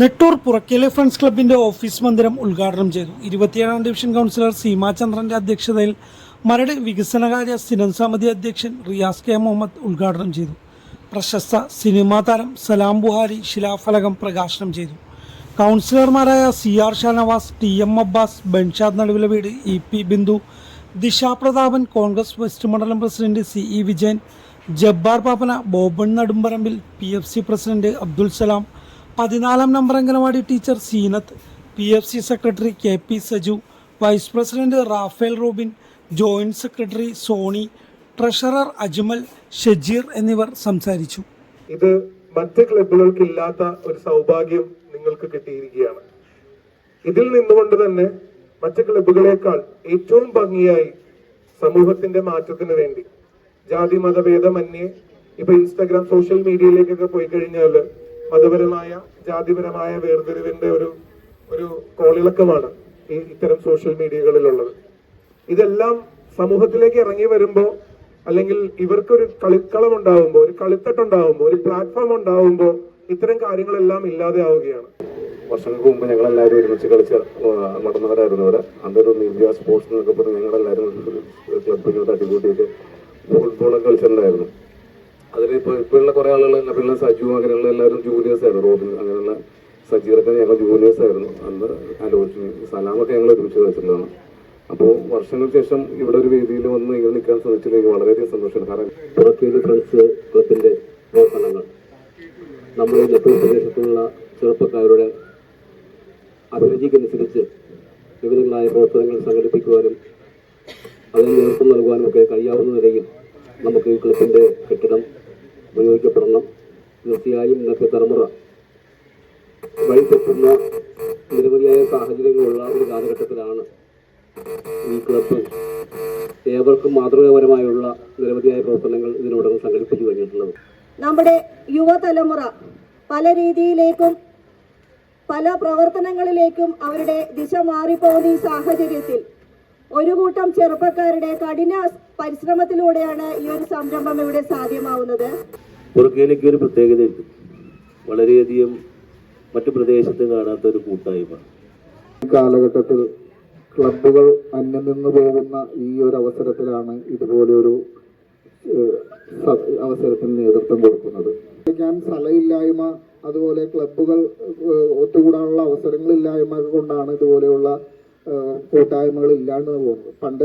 നെട്ടൂർ പുറക്കേലെ ഫ്രണ്ട്സ് ക്ലബിന്റെ ഓഫീസ് മന്ദിരം ഉദ്ഘാടനം ചെയ്തു. ഇരുപത്തിയേഴാം ഡിവിഷൻ കൗൺസിലർ സീമാചന്ദ്രന്റെ അധ്യക്ഷതയിൽ മരട് വികസനകാര്യ സ്ഥിരം സമിതി അധ്യക്ഷൻ റിയാസ് കെ മുഹമ്മദ് ഉദ്ഘാടനം ചെയ്തു. പ്രശസ്ത സിനിമാ താരം സലാം ബുഹാരി ശിലാഫലകം പ്രകാശനം ചെയ്തു. കൗൺസിലർമാരായ C R Shanavas T M Abbas Banshad നടുവിലെ വീട് E P Bindu Disha Prathapan Congress west മണ്ഡലം president C E Vijayan Jabbar Pappana Boban Nadumparambil P F C president Abdul Salam പതിനാലാം number anganwadi teacher Seenath P F C secretary K P Saju vice president Raphael Robin joint secretary Sony treasurer Ajmal Shajeer എന്നിവർ സംസാരിച്ചു. ഇത് മറ്റ് ക്ലബുകൾക്കില്ലാത്ത ഒരു സൗഭാഗ്യം നിങ്ങൾക്ക് കിട്ടിയിരിക്കുകയാണ്. ഇതിൽ നിന്നുകൊണ്ട് തന്നെ മറ്റ് ക്ലബുകളെക്കാൾ ഏറ്റവും ഭംഗിയായി സമൂഹത്തിന്റെ മാറ്റത്തിന് വേണ്ടി ജാതി മതഭേദമന്യേ ഇപ്പൊ ഇൻസ്റ്റാഗ്രാം സോഷ്യൽ മീഡിയയിലേക്കൊക്കെ പോയി കഴിഞ്ഞാൽ മതപരമായ ജാതിപരമായ വേർതിരിവിന്റെ ഒരു ഒരു കോളിളക്കമാണ് ഈ ഇത്തരം സോഷ്യൽ മീഡിയകളിലുള്ളത്. ഇതെല്ലാം സമൂഹത്തിലേക്ക് ഇറങ്ങി വരുമ്പോൾ അല്ലെങ്കിൽ ഇവർക്കൊരു കളിക്കളം ഉണ്ടാവുമ്പോൾ ഒരു കളിത്തട്ടുണ്ടാവുമ്പോൾ ഒരു പ്ലാറ്റ്ഫോം ഉണ്ടാവുമ്പോൾ ഇത്തരം കാര്യങ്ങളെല്ലാം ഇല്ലാതെ ആവുകയാണ്. വർഷങ്ങൾക്ക് മുമ്പ് ഞങ്ങൾ എല്ലാവരും ഒരുമിച്ച് കളിച്ച നടന്നവരായിരുന്നു ഇവിടെ. അന്നൊരു ഇന്ത്യ സ്പോർട്സ് എന്നൊക്കെ പറഞ്ഞ് ഞങ്ങളെല്ലാവരും ക്ലബിനോട് ഫുട്ബോൾ ഫുട്ബോളൊക്കെ കളിച്ചിട്ടുണ്ടായിരുന്നു. അതിൽ ഇപ്പൊ ഇപ്പോഴുള്ള കുറേ ആളുകൾ തന്നെ പിന്നെ സജു അങ്ങനെയുള്ള എല്ലാവരും ജൂനിയേഴ്സ് ആയിരുന്നു. റോബിൻ അങ്ങനെയുള്ള സജീറൊക്കെ ഞങ്ങൾ ജൂനിയേഴ്സ് ആയിരുന്നു. അന്ന് ആലോചിച്ചു സലാമൊക്കെ ഞങ്ങൾ ഒരുമിച്ച് വെച്ചിട്ടുള്ളതാണ് അപ്പോൾ വർഷങ്ങൾക്ക് ശേഷം ഇവിടെ ഒരു വേദിയിൽ വന്ന് ഇങ്ങനെ നിൽക്കാൻ ശ്രമിച്ചതിൽ എനിക്ക് വളരെയധികം സന്തോഷമാണ്. കാരണം പുറത്തേക്ക് ഫ്രണ്ട്സ് ക്ലബിന്റെ പ്രവർത്തനങ്ങൾ. നമ്മുടെ നെട്ടൂർ പ്രദേശത്തുള്ള ചെറുപ്പക്കാരുടെ അഭിരുചിക്കനുസരിച്ച് വിവിധങ്ങളായ പ്രവർത്തനങ്ങൾ സംഘടിപ്പിക്കുവാനും അതിന് നേതൃത്വം നൽകുവാനും ഒക്കെ കഴിയാവുന്ന നിലയിൽ നമുക്ക് ഈ ക്ലബിന്റെ കെട്ടിടം ഉപയോഗിക്കപ്പെടണം. തീർച്ചയായും ഇന്നത്തെ തലമുറ വഴിതെറ്റുന്ന നിരവധിയായ സാഹചര്യങ്ങളുള്ള ഒരു കാലഘട്ടത്തിലാണ് ഈ ക്ലബ്ബ്. ഏവർക്കും മാതൃകാപരമായുള്ള നിരവധിയായ പ്രവർത്തനങ്ങൾ ഇതിനോടകം സംഘടിപ്പിച്ചു കഴിഞ്ഞിട്ടുള്ളത്. നമ്മുടെ യുവതലമുറ പല രീതിയിലേക്കും പല പ്രവർത്തനങ്ങളിലേക്കും അവരുടെ ദിശ മാറിപ്പോകുന്ന ഈ സാഹചര്യത്തിൽ ഒരു കൂട്ടം ചെറുപ്പക്കാരുടെ കഠിന പരിശ്രമത്തിലൂടെയാണ് ഈ ഒരു സംരംഭം ഇവിടെ സാധ്യമാവുന്നത്. പുറക്കേലേക്ക് ഒരു പ്രത്യേകതയുണ്ട്. വളരെയധികം മറ്റു പ്രദേശത്ത് കാണാത്ത ഒരു കൂട്ടായ്മ. ഈ കാലഘട്ടത്തിൽ ക്ലബുകൾ അന്യം നിന്ന് പോകുന്ന ഈ ഒരു അവസരത്തിലാണ് ഇതുപോലൊരു ഒരു അവസരത്തിൽ അവസരത്തിന് നേതൃത്വം കൊടുക്കുന്നത്. ഞാൻ സ്ഥലമില്ലായ്മ അതുപോലെ ക്ലബുകൾ ഒത്തുകൂടാനുള്ള അവസരങ്ങളില്ലായ്മ കൊണ്ടാണ് ഇതുപോലെയുള്ള കൂട്ടായ്മകൾ ഇല്ലാണ്ട് പോകുന്നത്. പണ്ട്